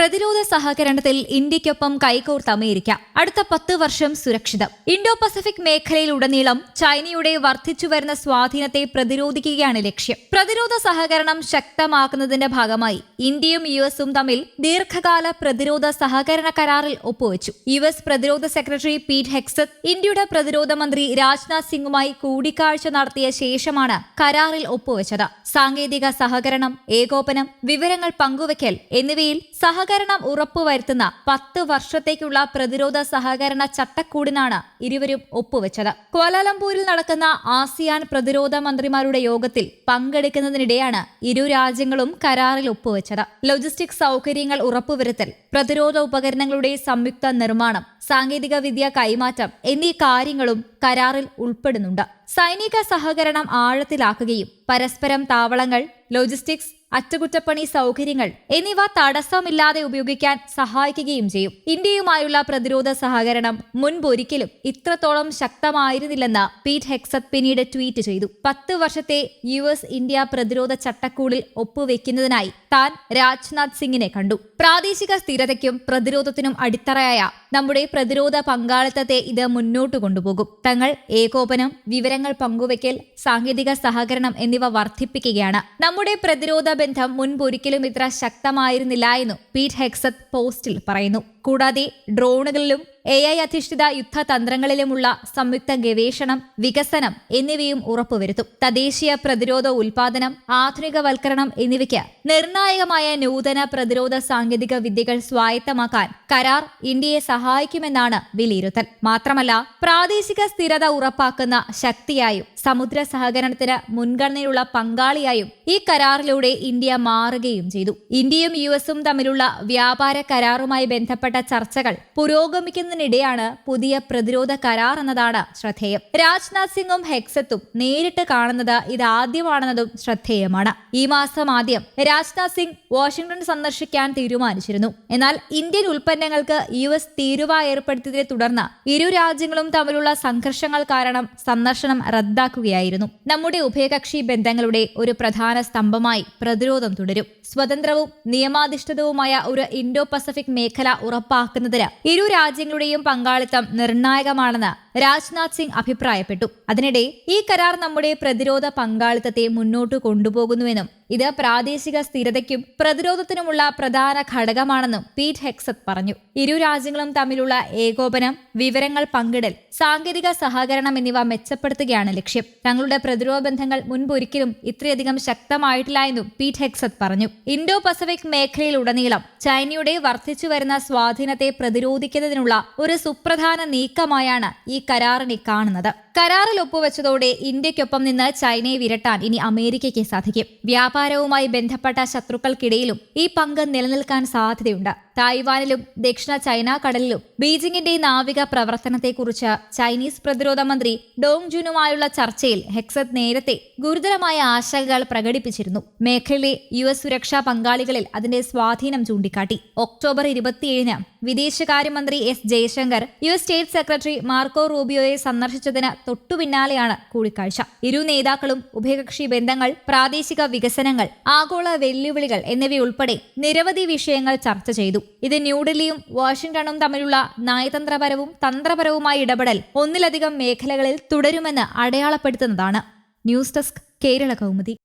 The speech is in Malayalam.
പ്രതിരോധ സഹകരണത്തിൽ ഇന്ത്യയ്ക്കൊപ്പം കൈകോർത്ത് അമേരിക്ക. അടുത്ത പത്ത് വർഷം സുരക്ഷിതം. ഇൻഡോ പസഫിക് മേഖലയിലുടനീളം ചൈനയുടെ വർദ്ധിച്ചുവരുന്ന സ്വാധീനത്തെ പ്രതിരോധിക്കുകയാണ് ലക്ഷ്യം. പ്രതിരോധ സഹകരണം ശക്തമാക്കുന്നതിന്റെ ഭാഗമായി ഇന്ത്യയും യു എസും തമ്മിൽ ദീർഘകാല പ്രതിരോധ സഹകരണ കരാറിൽ ഒപ്പുവച്ചു. യു എസ് പ്രതിരോധ സെക്രട്ടറി പീറ്റ് ഹെക്സത്ത് ഇന്ത്യയുടെ പ്രതിരോധ മന്ത്രി രാജ്നാഥ് സിംഗുമായി കൂടിക്കാഴ്ച നടത്തിയ ശേഷമാണ് കരാറിൽ ഒപ്പുവച്ചത്. സാങ്കേതിക സഹകരണം ഏകോപനം വിവരങ്ങൾ പങ്കുവയ്ക്കൽ എന്നിവയിൽ സഹകരണം ഉറപ്പുവരുത്തുന്ന പത്ത് വർഷത്തേക്കുള്ള പ്രതിരോധ സഹകരണ ചട്ടക്കൂടിനാണ് ഇരുവരും ഒപ്പുവെച്ചത്. കോലാലംപൂരിൽ നടക്കുന്ന ആസിയാൻ പ്രതിരോധ മന്ത്രിമാരുടെ യോഗത്തിൽ പങ്കെടുക്കുന്നതിനിടെയാണ് ഇരു രാജ്യങ്ങളും കരാറിൽ ഒപ്പുവെച്ചത്. ലോജിസ്റ്റിക് സൗകര്യങ്ങൾ ഉറപ്പുവരുത്തൽ പ്രതിരോധ ഉപകരണങ്ങളുടെ സംയുക്ത നിർമ്മാണം സാങ്കേതിക വിദ്യ കൈമാറ്റം എന്നീ കാര്യങ്ങളും കരാറിൽ ഉൾപ്പെടുന്നുണ്ട്. സൈനിക സഹകരണം ആഴത്തിലാക്കുകയും പരസ്പരം താവളങ്ങൾ ലോജിസ്റ്റിക്സ് അറ്റകുറ്റപ്പണി സൗകര്യങ്ങൾ എന്നിവ തടസ്സമില്ലാതെ ഉപയോഗിക്കാൻ സഹായിക്കുകയും ചെയ്യും. ഇന്ത്യയുമായുള്ള പ്രതിരോധ സഹകരണം മുൻപൊരിക്കലും ഇത്രത്തോളം ശക്തമായിരുന്നില്ലെന്ന് പീറ്റ് ഹെക്സത്ത് പിന്നീട് ട്വീറ്റ് ചെയ്തു. പത്ത് വർഷത്തെ യു ഇന്ത്യ പ്രതിരോധ ചട്ടക്കൂടിൽ ഒപ്പുവെക്കുന്നതിനായി താൻ രാജ്നാഥ് സിംഗിനെ കണ്ടു. പ്രാദേശിക സ്ഥിരതയ്ക്കും പ്രതിരോധത്തിനും അടിത്തറയായ നമ്മുടെ പ്രതിരോധ പങ്കാളിത്തത്തെ ഇത് മുന്നോട്ട് കൊണ്ടുപോകും. തങ്ങൾ ഏകോപനം വിവരങ്ങൾ പങ്കുവയ്ക്കൽ സാങ്കേതിക സഹകരണം എന്നിവ വർദ്ധിപ്പിക്കുകയാണ്. നമ്മുടെ പ്രതിരോധ ബന്ധം മുൻപൊരിക്കലും ഇത്ര ശക്തമായിരുന്നില്ല എന്നു പീറ്റ് ഹെക്സത്ത് പോസ്റ്റിൽ പറയുന്നു. കൂടാതെ ഡ്രോണുകളിലും എ ഐ അധിഷ്ഠിത യുദ്ധതന്ത്രങ്ങളിലുമുള്ള സംയുക്ത ഗവേഷണം വികസനം എന്നിവയും ഉറപ്പുവരുത്തും. തദ്ദേശീയ പ്രതിരോധ ഉൽപാദനം ആധുനികവൽക്കരണം എന്നിവയ്ക്ക് നിർണായകമായ നൂതന പ്രതിരോധ സാങ്കേതിക വിദ്യകൾ സ്വായത്തമാക്കാൻ കരാർ ഇന്ത്യയെ സഹായിക്കുമെന്നാണ് വിലയിരുത്തൽ. മാത്രമല്ല പ്രാദേശിക സ്ഥിരത ഉറപ്പാക്കുന്ന ശക്തിയായും സമുദ്ര സഹകരണത്തിന് മുൻഗണനയുള്ള പങ്കാളിയായും ഈ കരാറിലൂടെ ഇന്ത്യ മാറുകയും ചെയ്തു. ഇന്ത്യയും യു എസും തമ്മിലുള്ള വ്യാപാര കരാറുമായി ബന്ധപ്പെട്ട ചർച്ചകൾ പുരോഗമിക്കുന്നതിനിടെയാണ് പുതിയ പ്രതിരോധ കരാർ എന്നതാണ് ശ്രദ്ധേയം. രാജ്നാഥ് സിംഗും ഹെക്സത്തും നേരിട്ട് കാണുന്നത് ഇതാദ്യമാണെന്നതും ശ്രദ്ധേയമാണ്. ഈ മാസം ആദ്യം രാജ്നാഥ് സിംഗ് വാഷിംഗ്ടൺ സന്ദർശിക്കാൻ തീരുമാനിച്ചിരുന്നു. എന്നാൽ ഇന്ത്യൻ ഉൽപ്പന്നങ്ങൾക്ക് യു എസ് തീരുവ ഏർപ്പെടുത്തിയതിനെ തുടർന്ന് ഇരു രാജ്യങ്ങളും തമ്മിലുള്ള സംഘർഷങ്ങൾ കാരണം സന്ദർശനം റദ്ദാക്കുകയായിരുന്നു. നമ്മുടെ ഉഭയകക്ഷി ബന്ധങ്ങളുടെ ഒരു പ്രധാന സ്തംഭമായി പ്രതിരോധം തുടരും. സ്വതന്ത്രവും നിയമാധിഷ്ഠിതവുമായ ഒരു ഇൻഡോ പസഫിക് മേഖല ഉറപ്പാക്കുന്നതിന് ഇരു രാജ്യങ്ങളുടെയും പങ്കാളിത്തം നിർണായകമാണെന്ന് രാജ്നാഥ് സിംഗ് അഭിപ്രായപ്പെട്ടു. അതിനിടെ ഈ കരാർ നമ്മുടെ പ്രതിരോധ പങ്കാളിത്തത്തെ മുന്നോട്ട് കൊണ്ടുപോകുന്നുവെന്നും ഇത് പ്രാദേശിക സ്ഥിരതയ്ക്കും പ്രതിരോധത്തിനുമുള്ള പ്രധാന ഘടകമാണെന്നും പീറ്റ് ഹെക്സത്ത് പറഞ്ഞു. ഇരു രാജ്യങ്ങളും തമ്മിലുള്ള ഏകോപനം വിവരങ്ങൾ പങ്കിടൽ സാങ്കേതിക സഹകരണം എന്നിവ മെച്ചപ്പെടുത്തുകയാണ് ലക്ഷ്യം. തങ്ങളുടെ പ്രതിരോധ ബന്ധങ്ങൾ മുൻപൊരിക്കലും ഇത്രയധികം ശക്തമായിട്ടില്ല എന്നും പീറ്റ് ഹെക്സത്ത് പറഞ്ഞു. ഇൻഡോ പസഫിക് മേഖലയിലുടനീളം ചൈനയുടെ വർദ്ധിച്ചു വരുന്ന സ്വാധീനത്തെ പ്രതിരോധിക്കുന്നതിനുള്ള ഒരു സുപ്രധാന നീക്കമായാണ് ഈ കരാറിനെ കാണുന്നത് കരാറിൽ ഒപ്പുവെച്ചതോടെ ഇന്ത്യക്കൊപ്പം നിന്ന് ചൈനയെ വിരട്ടാൻ ഇനി അമേരിക്കയ്ക്ക് സാധിക്കും. വ്യാപാരവുമായി ബന്ധപ്പെട്ട ശത്രുക്കൾക്കിടയിലും ഈ പങ്ക് നിലനിൽക്കാൻ സാധ്യതയുണ്ട്. തായ്വാനിലും ദക്ഷിണ ചൈന കടലിലും ബീജിംഗിന്റെ നാവിക പ്രവർത്തനത്തെക്കുറിച്ച് ചൈനീസ് പ്രതിരോധ മന്ത്രി ഡോങ് ജുനുമായുള്ള ചർച്ചയിൽ ഹെക്സത് നേരത്തെ ഗുരുതരമായ ആശങ്കകൾ പ്രകടിപ്പിച്ചിരുന്നു. മേഖലയിലെ യു എസ് സുരക്ഷാ പങ്കാളികളിൽ അതിന്റെ സ്വാധീനം ചൂണ്ടിക്കാട്ടി. ഒക്ടോബർ ഇരുപത്തിയേഴിന് വിദേശകാര്യമന്ത്രി S Jaishankar U S state secretary Marco റൂബിയോയെ സന്ദർശിച്ചതിന് തൊട്ടുപിന്നാലെയാണ് കൂടിക്കാഴ്ച. ഇരു നേതാക്കളും ഉഭയകക്ഷി ബന്ധങ്ങൾ പ്രാദേശിക വികസനങ്ങൾ ആഗോള വെല്ലുവിളികൾ എന്നിവയുൾപ്പെടെ നിരവധി വിഷയങ്ങൾ ചർച്ച ചെയ്തു. ഇത് ന്യൂഡൽഹിയും വാഷിംഗ്ടണും തമ്മിലുള്ള നയതന്ത്രപരവും തന്ത്രപരവുമായ ഇടപെടൽ ഒന്നിലധികം മേഖലകളിൽ തുടരുമെന്ന് അടയാളപ്പെടുത്തുന്നതാണ്. News desk Kerala Kaumudi.